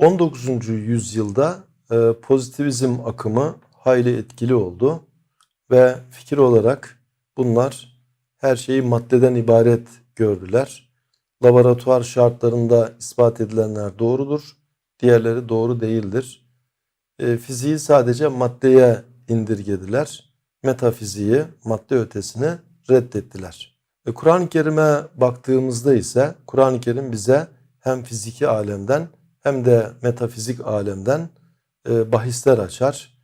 19. yüzyılda e, pozitivizm akımı hayli etkili oldu ve fikir olarak bunlar her şeyi maddeden ibaret gördüler. Laboratuvar şartlarında ispat edilenler doğrudur, diğerleri doğru değildir. E, fiziği sadece maddeye indirgediler. Metafiziği, madde ötesini reddettiler. E, Kur'an-ı Kerim'e baktığımızda ise Kur'an-ı Kerim bize hem fiziki alemden hem de metafizik alemden e, bahisler açar.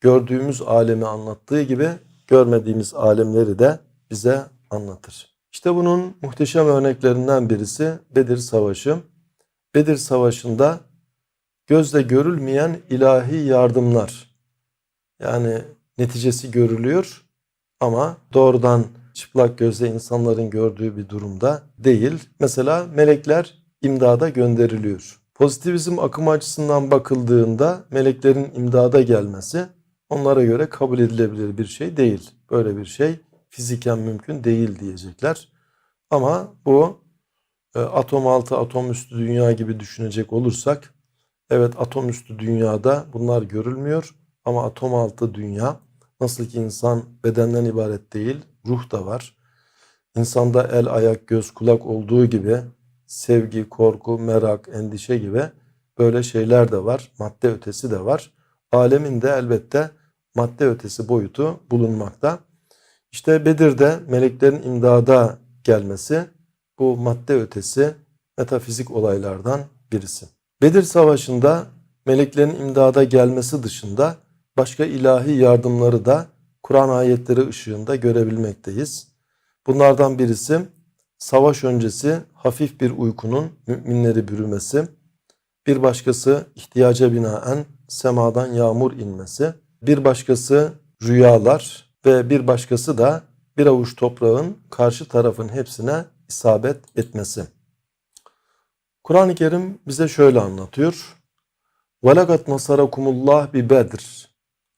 Gördüğümüz alemi anlattığı gibi görmediğimiz alemleri de bize anlatır. İşte bunun muhteşem örneklerinden birisi Bedir Savaşı. Bedir Savaşı'nda gözle görülmeyen ilahi yardımlar yani neticesi görülüyor ama doğrudan çıplak gözle insanların gördüğü bir durumda değil. Mesela melekler imdada gönderiliyor. Pozitivizm akımı açısından bakıldığında meleklerin imdada gelmesi onlara göre kabul edilebilir bir şey değil. Böyle bir şey fiziken mümkün değil diyecekler. Ama bu e, atom altı atom üstü dünya gibi düşünecek olursak evet atom üstü dünyada bunlar görülmüyor ama atom altı dünya nasıl ki insan bedenden ibaret değil ruh da var. İnsanda el, ayak, göz, kulak olduğu gibi sevgi, korku, merak, endişe gibi böyle şeyler de var. Madde ötesi de var. Alemin de elbette madde ötesi boyutu bulunmakta. İşte Bedir'de meleklerin imdada gelmesi bu madde ötesi metafizik olaylardan birisi. Bedir Savaşı'nda meleklerin imdada gelmesi dışında başka ilahi yardımları da Kur'an ayetleri ışığında görebilmekteyiz. Bunlardan birisi savaş öncesi hafif bir uykunun müminleri bürümesi, bir başkası ihtiyaca binaen semadan yağmur inmesi, bir başkası rüyalar ve bir başkası da bir avuç toprağın karşı tarafın hepsine isabet etmesi. Kur'an-ı Kerim bize şöyle anlatıyor. وَلَقَدْ نَصَرَكُمُ اللّٰهِ بِبَدْرٍ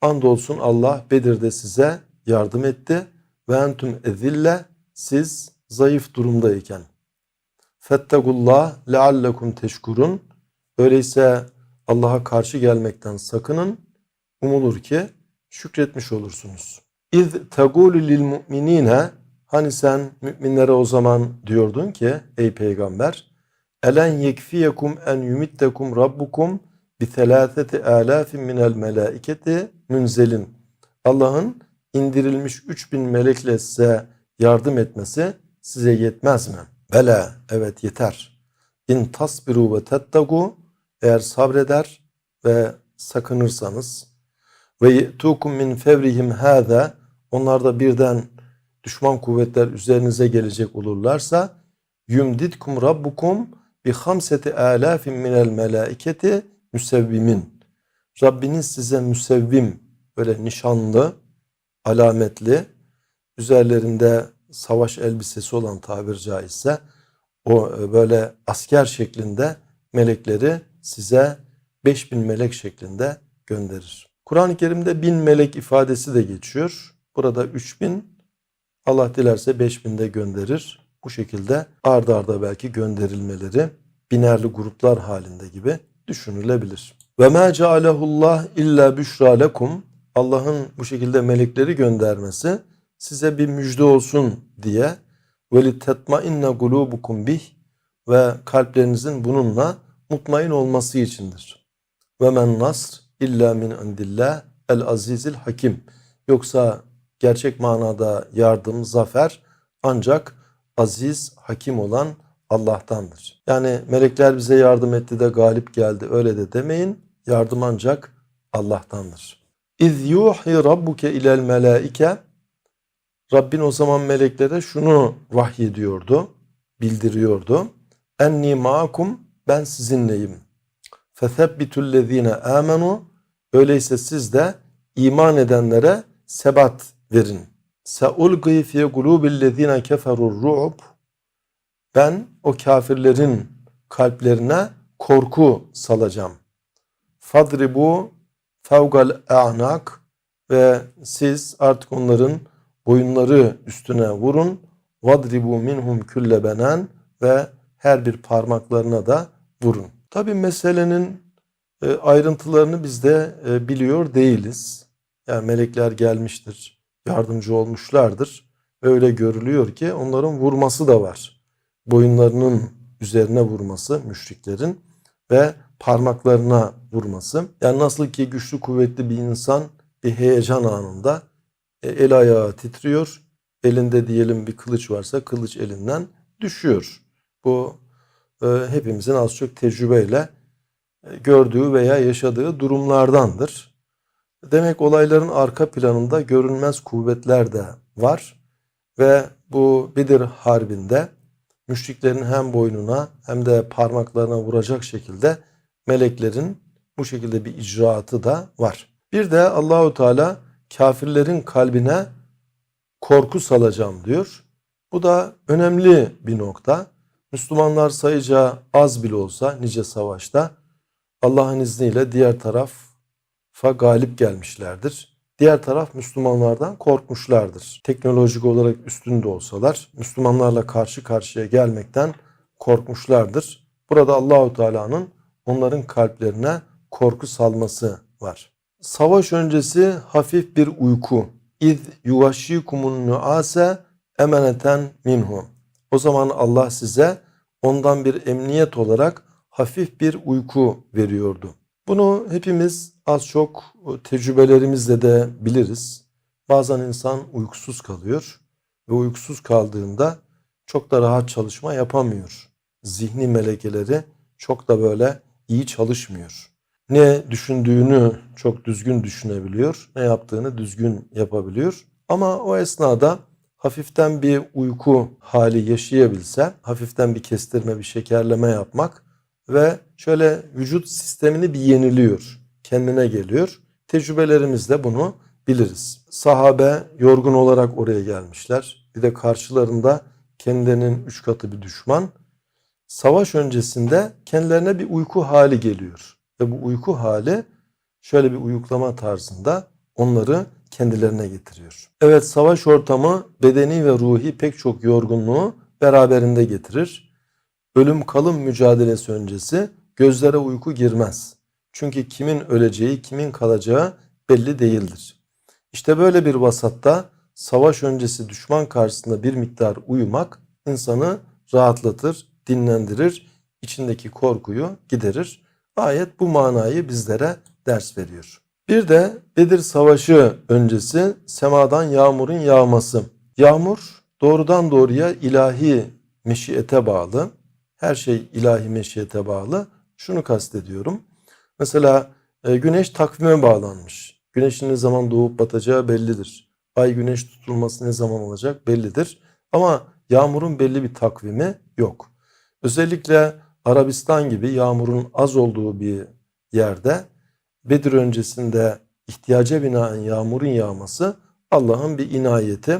Andolsun Allah Bedir'de size yardım etti. Ve entüm ezille siz zayıf durumdayken. Fettegullah leallekum teşkurun. Öyleyse Allah'a karşı gelmekten sakının. Umulur ki şükretmiş olursunuz. İz tegulu lil mu'minine hani sen müminlere o zaman diyordun ki ey peygamber elen yekfiyekum en yumittekum rabbukum bi selâseti alâfin minel melâiketi münzelin. Allah'ın indirilmiş 3000 melekle size yardım etmesi size yetmez mi? Bela evet yeter. İn tasbiru ve tettagu eğer sabreder ve sakınırsanız ve yetukum min fevrihim hâzâ onlar da birden düşman kuvvetler üzerinize gelecek olurlarsa yumditkum rabbukum bi hamseti alafin minel melaiketi müsevvimin. Rabbiniz size müsevvim böyle nişanlı, alametli, üzerlerinde savaş elbisesi olan tabir caizse o e, böyle asker şeklinde melekleri size 5000 melek şeklinde gönderir. Kur'an-ı Kerim'de bin melek ifadesi de geçiyor. Burada 3000 Allah dilerse 5000 de gönderir. Bu şekilde ardarda arda belki gönderilmeleri binerli gruplar halinde gibi düşünülebilir. Ve ma cealehullah illa büşra lekum Allah'ın bu şekilde melekleri göndermesi size bir müjde olsun diye ve li tetmainne kulubukum bih ve kalplerinizin bununla mutmain olması içindir. Ve men nasr illa min indillah el azizil hakim. Yoksa gerçek manada yardım, zafer ancak aziz, hakim olan Allah'tandır. Yani melekler bize yardım etti de galip geldi öyle de demeyin. Yardım ancak Allah'tandır. İz yuhi rabbuke ilel melaike Rabbin o zaman meleklere şunu vahyediyordu, bildiriyordu. Enni ma'akum ben sizinleyim. Fethebbitullezine amenu öyleyse siz de iman edenlere sebat verin. Seulgi fi kulubillezine keferur ru'b ben o kafirlerin kalplerine korku salacağım. Fadribu fevgal a'nak ve siz artık onların boyunları üstüne vurun. Vadribu minhum külle benen ve her bir parmaklarına da vurun. Tabi meselenin E, ayrıntılarını biz de e, biliyor değiliz. Yani melekler gelmiştir, yardımcı olmuşlardır. Öyle görülüyor ki onların vurması da var. Boyunlarının üzerine vurması müşriklerin ve parmaklarına vurması. Yani nasıl ki güçlü kuvvetli bir insan bir heyecan anında el ayağı titriyor. Elinde diyelim bir kılıç varsa kılıç elinden düşüyor. Bu e, hepimizin az çok tecrübeyle e, gördüğü veya yaşadığı durumlardandır. Demek olayların arka planında görünmez kuvvetler de var ve bu Bedir Harbi'nde müşriklerin hem boynuna hem de parmaklarına vuracak şekilde meleklerin bu şekilde bir icraatı da var. Bir de Allahu Teala kafirlerin kalbine korku salacağım diyor. Bu da önemli bir nokta. Müslümanlar sayıca az bile olsa nice savaşta Allah'ın izniyle diğer tarafa galip gelmişlerdir. Diğer taraf Müslümanlardan korkmuşlardır. Teknolojik olarak üstün de olsalar Müslümanlarla karşı karşıya gelmekten korkmuşlardır. Burada Allahu Teala'nın onların kalplerine korku salması var. Savaş öncesi hafif bir uyku. İz yuvaşşikumun nuase emeneten minhu. O zaman Allah size ondan bir emniyet olarak hafif bir uyku veriyordu. Bunu hepimiz az çok tecrübelerimizle de biliriz. Bazen insan uykusuz kalıyor ve uykusuz kaldığında çok da rahat çalışma yapamıyor. Zihni melekeleri çok da böyle iyi çalışmıyor. Ne düşündüğünü çok düzgün düşünebiliyor, ne yaptığını düzgün yapabiliyor. Ama o esnada hafiften bir uyku hali yaşayabilse, hafiften bir kestirme, bir şekerleme yapmak ve şöyle vücut sistemini bir yeniliyor, kendine geliyor. Tecrübelerimizde bunu biliriz. Sahabe yorgun olarak oraya gelmişler. Bir de karşılarında kendilerinin üç katı bir düşman. Savaş öncesinde kendilerine bir uyku hali geliyor. Ve bu uyku hali şöyle bir uyuklama tarzında onları kendilerine getiriyor. Evet savaş ortamı bedeni ve ruhi pek çok yorgunluğu beraberinde getirir. Ölüm kalım mücadelesi öncesi gözlere uyku girmez. Çünkü kimin öleceği, kimin kalacağı belli değildir. İşte böyle bir vasatta savaş öncesi düşman karşısında bir miktar uyumak insanı rahatlatır, dinlendirir, içindeki korkuyu giderir. Ayet bu manayı bizlere ders veriyor. Bir de Bedir Savaşı öncesi semadan yağmurun yağması. Yağmur doğrudan doğruya ilahi meşiyete bağlı. Her şey ilahi meşiyete bağlı. Şunu kastediyorum. Mesela e, güneş takvime bağlanmış. Güneşin ne zaman doğup batacağı bellidir. Ay güneş tutulması ne zaman olacak bellidir. Ama yağmurun belli bir takvimi yok. Özellikle Arabistan gibi yağmurun az olduğu bir yerde Bedir öncesinde ihtiyaca binaen yağmurun yağması Allah'ın bir inayeti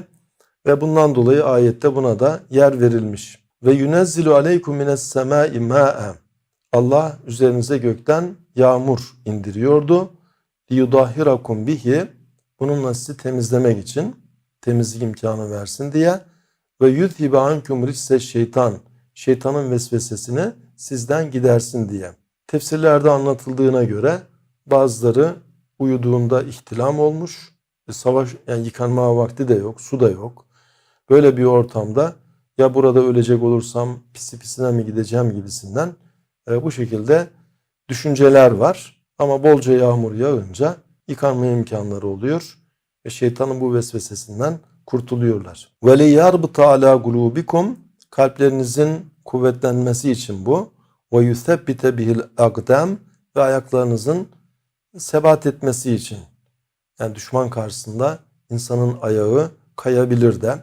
ve bundan dolayı ayette buna da yer verilmiş. Ve yunezzilu aleykum mines semai ma'e. Allah üzerinize gökten yağmur indiriyordu. Liyudahhirakum bihi. Bununla sizi temizlemek için temizlik imkanı versin diye. Ve yudhibe ankum risse şeytan. Şeytanın vesvesesini sizden gidersin diye. Tefsirlerde anlatıldığına göre bazıları uyuduğunda ihtilam olmuş. Savaş yani yıkanma vakti de yok, su da yok. Böyle bir ortamda ya burada ölecek olursam pisi pisine mi gideceğim gibisinden e, bu şekilde düşünceler var. Ama bolca yağmur yağınca yıkanma imkanları oluyor ve şeytanın bu vesvesesinden kurtuluyorlar. Ve le yarbıta ala gulubikum kalplerinizin kuvvetlenmesi için bu. Ve yusebbite bihil akdem ve ayaklarınızın sebat etmesi için. Yani düşman karşısında insanın ayağı kayabilir de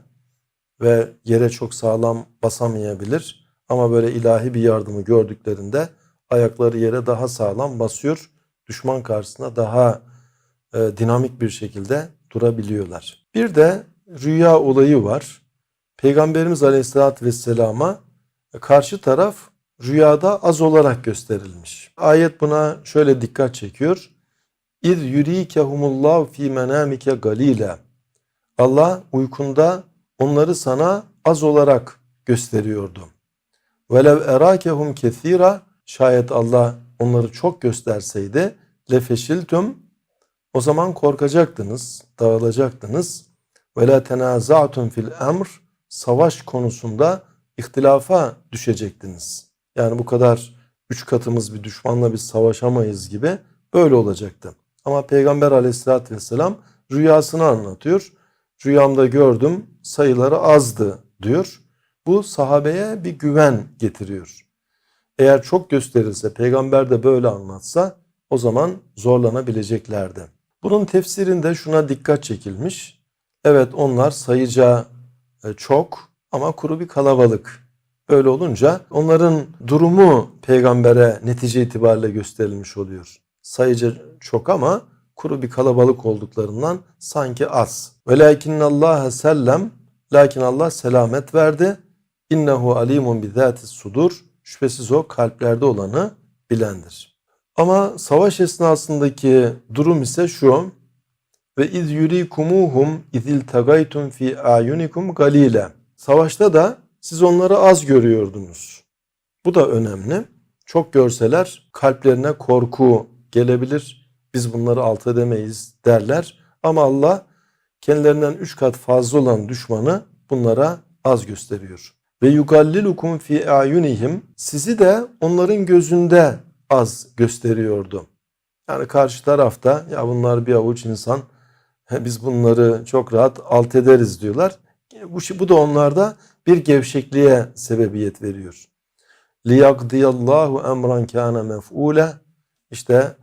ve yere çok sağlam basamayabilir. Ama böyle ilahi bir yardımı gördüklerinde ayakları yere daha sağlam basıyor. Düşman karşısında daha e, dinamik bir şekilde durabiliyorlar. Bir de rüya olayı var. Peygamberimiz Aleyhisselatü Vesselam'a karşı taraf rüyada az olarak gösterilmiş. Ayet buna şöyle dikkat çekiyor. İz yurikehumullahu fi menamike galile. Allah uykunda onları sana az olarak gösteriyordu. Velev erakehum kesira şayet Allah onları çok gösterseydi lefeşiltüm o zaman korkacaktınız, dağılacaktınız. Ve la tenaza'tum fil emr savaş konusunda ihtilafa düşecektiniz. Yani bu kadar üç katımız bir düşmanla biz savaşamayız gibi böyle olacaktı. Ama Peygamber aleyhissalatü vesselam rüyasını anlatıyor. Rüyamda gördüm sayıları azdı diyor. Bu sahabeye bir güven getiriyor. Eğer çok gösterilse peygamber de böyle anlatsa o zaman zorlanabileceklerdi. Bunun tefsirinde şuna dikkat çekilmiş. Evet onlar sayıca e, çok ama kuru bir kalabalık. Öyle olunca onların durumu peygambere netice itibariyle gösterilmiş oluyor. Sayıca çok ama kuru bir kalabalık olduklarından sanki az. Velakinnallaha sellem lakin Allah selamet verdi. İnnehu alimun bi sudur. Şüphesiz o kalplerde olanı bilendir. Ama savaş esnasındaki durum ise şu. Ve iz yurikumuhum izil tagaytum fi ayunikum galile. Savaşta da siz onları az görüyordunuz. Bu da önemli. Çok görseler kalplerine korku gelebilir. Biz bunları alt edemeyiz derler. Ama Allah kendilerinden üç kat fazla olan düşmanı bunlara az gösteriyor. Ve yugallilukum fi ayunihim sizi de onların gözünde az gösteriyordu. Yani karşı tarafta ya bunlar bir avuç insan biz bunları çok rahat alt ederiz diyorlar. Bu, bu da onlarda bir gevşekliğe sebebiyet veriyor. Liyaqdiyallahu emran kana mef'ule İşte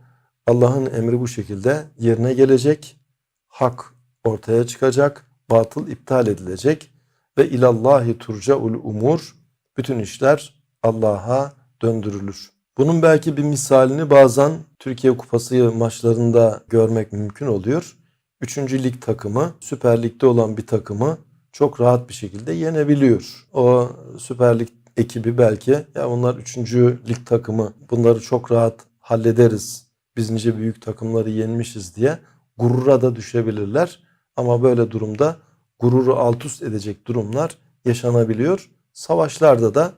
Allah'ın emri bu şekilde yerine gelecek. Hak ortaya çıkacak. Batıl iptal edilecek. Ve ilallahi turcaul umur. Bütün işler Allah'a döndürülür. Bunun belki bir misalini bazen Türkiye Kupası maçlarında görmek mümkün oluyor. Üçüncü lig takımı Süper Lig'de olan bir takımı çok rahat bir şekilde yenebiliyor. O Süper Lig ekibi belki ya onlar üçüncü lig takımı bunları çok rahat hallederiz. Biz nice büyük takımları yenmişiz diye gurura da düşebilirler. Ama böyle durumda gururu alt üst edecek durumlar yaşanabiliyor. Savaşlarda da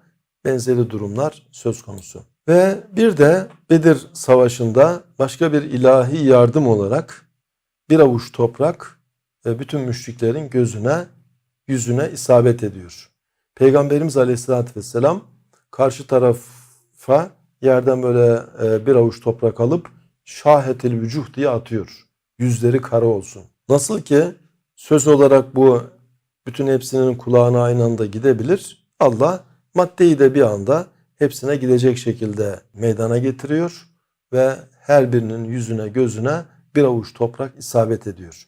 benzeri durumlar söz konusu. Ve bir de Bedir Savaşı'nda başka bir ilahi yardım olarak bir avuç toprak ve bütün müşriklerin gözüne, yüzüne isabet ediyor. Peygamberimiz Aleyhisselatü Vesselam karşı tarafa yerden böyle e, bir avuç toprak alıp şahetil vücuh diye atıyor. Yüzleri kara olsun. Nasıl ki söz olarak bu bütün hepsinin kulağına aynı anda gidebilir. Allah maddeyi de bir anda hepsine gidecek şekilde meydana getiriyor ve her birinin yüzüne gözüne bir avuç toprak isabet ediyor.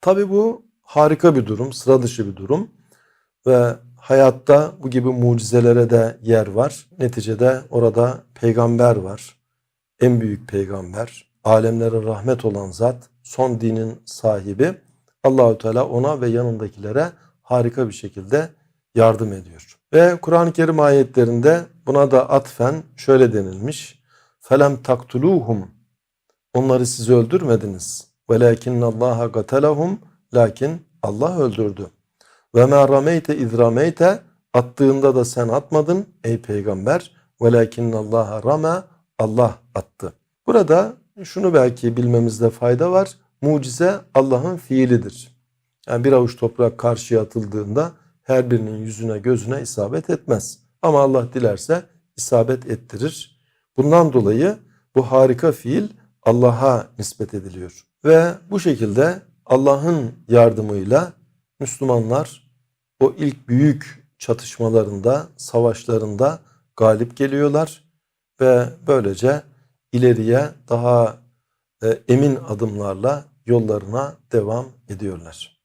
Tabi bu harika bir durum, sıra dışı bir durum ve hayatta bu gibi mucizelere de yer var. Neticede orada peygamber var. En büyük peygamber, alemlere rahmet olan zat, son dinin sahibi. Allahü Teala ona ve yanındakilere harika bir şekilde yardım ediyor. Ve Kur'an-ı Kerim ayetlerinde buna da atfen şöyle denilmiş. Felem taktuluhum Onları siz öldürmediniz. Velakinne Allaha gatelahum lakin Allah öldürdü. Ve ma rameyte iz rameyte attığında da sen atmadın ey peygamber. Velakinne Allaha rama Allah attı. Burada şunu belki bilmemizde fayda var. Mucize Allah'ın fiilidir. Yani bir avuç toprak karşıya atıldığında her birinin yüzüne gözüne isabet etmez. Ama Allah dilerse isabet ettirir. Bundan dolayı bu harika fiil Allah'a nispet ediliyor. Ve bu şekilde Allah'ın yardımıyla Müslümanlar o ilk büyük çatışmalarında, savaşlarında galip geliyorlar ve böylece ileriye daha e, emin adımlarla yollarına devam ediyorlar.